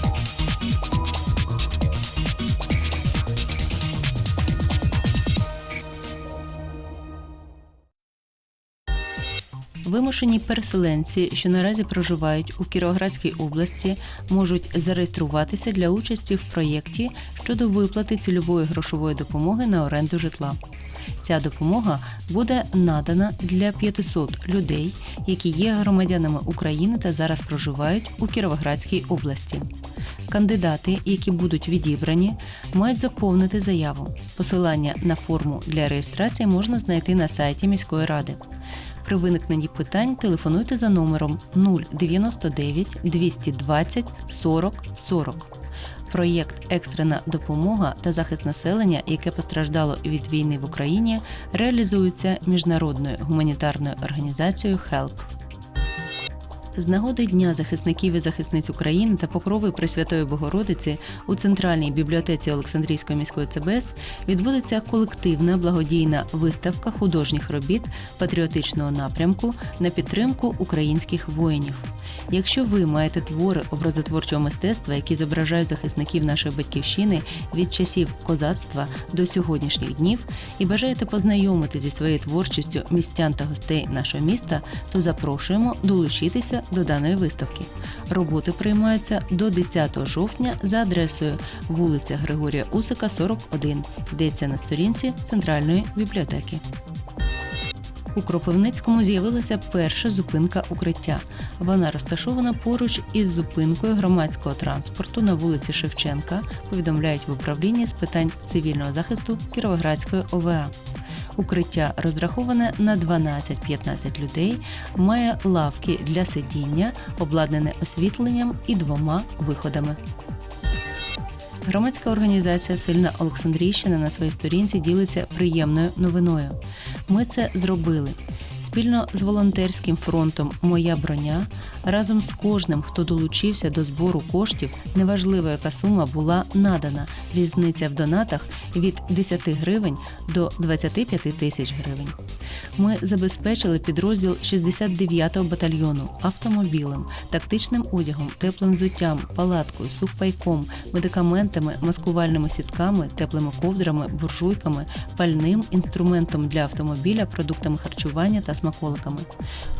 Thank you. Вимушені переселенці, що наразі проживають у Кіровоградській області, можуть зареєструватися для участі в проєкті щодо виплати цільової грошової допомоги на оренду житла. Ця допомога буде надана для 500 людей, які є громадянами України та зараз проживають у Кіровоградській області. Кандидати, які будуть відібрані, мають заповнити заяву. Посилання на форму для реєстрації можна знайти на сайті міської ради. При виникненні питань телефонуйте за номером 099 220 40 40. Проєкт Екстрена допомога та захист населення, яке постраждало від війни в Україні, реалізується міжнародною гуманітарною організацією HELP. З нагоди Дня захисників і захисниць України та покрови Пресвятої Богородиці у центральній бібліотеці Олександрійської міської ЦБС відбудеться колективна благодійна виставка художніх робіт патріотичного напрямку на підтримку українських воїнів. Якщо ви маєте твори образотворчого мистецтва, які зображають захисників нашої батьківщини від часів козацтва до сьогоднішніх днів, і бажаєте познайомити зі своєю творчістю містян та гостей нашого міста, то запрошуємо долучитися до даної виставки. Роботи приймаються до 10 жовтня за адресою вулиця Григорія Усика, 41. Йдеться на сторінці центральної бібліотеки. У Кропивницькому з'явилася перша зупинка укриття. Вона розташована поруч із зупинкою громадського транспорту на вулиці Шевченка, повідомляють в управлінні з питань цивільного захисту Кіровоградської ОВА. Укриття розраховане на 12-15 людей, має лавки для сидіння, обладнане освітленням і двома виходами. Громадська організація Сильна Олександрійщина на своїй сторінці ділиться приємною новиною. Ми це зробили. Спільно з волонтерським фронтом Моя броня разом з кожним, хто долучився до збору коштів, неважливо, яка сума була надана. Різниця в донатах від 10 гривень до 25 тисяч гривень. Ми забезпечили підрозділ 69-го батальйону автомобілем, тактичним одягом, теплим взуттям, палаткою, сухпайком, медикаментами, маскувальними сітками, теплими ковдрами, буржуйками, пальним, інструментом для автомобіля, продуктами харчування та смаколиками.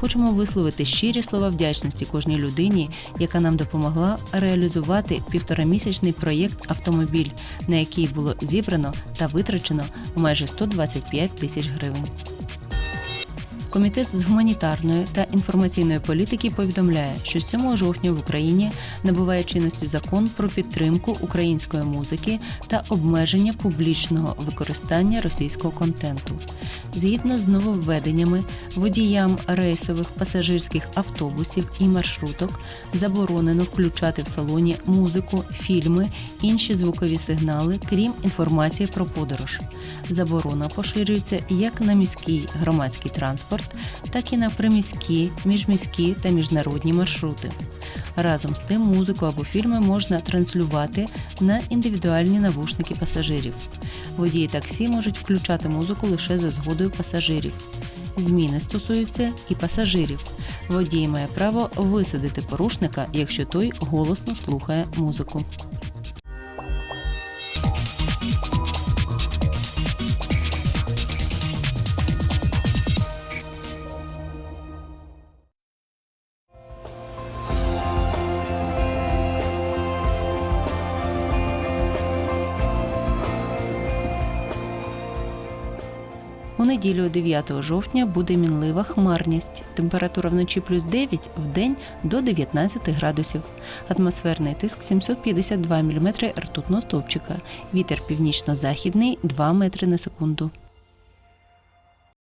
Хочемо висловити щирі слова вдячності кожній людині, яка нам допомогла реалізувати півторамісячний проєкт Автомобіль, на який було зібрано та витрачено майже 125 тисяч гривень. Комітет з гуманітарної та інформаційної політики повідомляє, що 7 жовтня в Україні набуває чинності закон про підтримку української музики та обмеження публічного використання російського контенту. Згідно з нововведеннями, водіям рейсових пасажирських автобусів і маршруток заборонено включати в салоні музику, фільми, інші звукові сигнали, крім інформації про подорож. Заборона поширюється як на міський громадський транспорт, так і на приміські, міжміські та міжнародні маршрути. Разом з тим, музику або фільми можна транслювати на індивідуальні навушники пасажирів. Водії таксі можуть включати музику лише за згодою пасажирів. Зміни стосуються і пасажирів. Водій має право висадити порушника, якщо той голосно слухає музику. У неділю 9 жовтня буде мінлива хмарність. Температура вночі плюс 9, в день до 19 градусів. Атмосферний тиск 752 мм ртутного стовпчика. Вітер північно-західний 2 метри на секунду.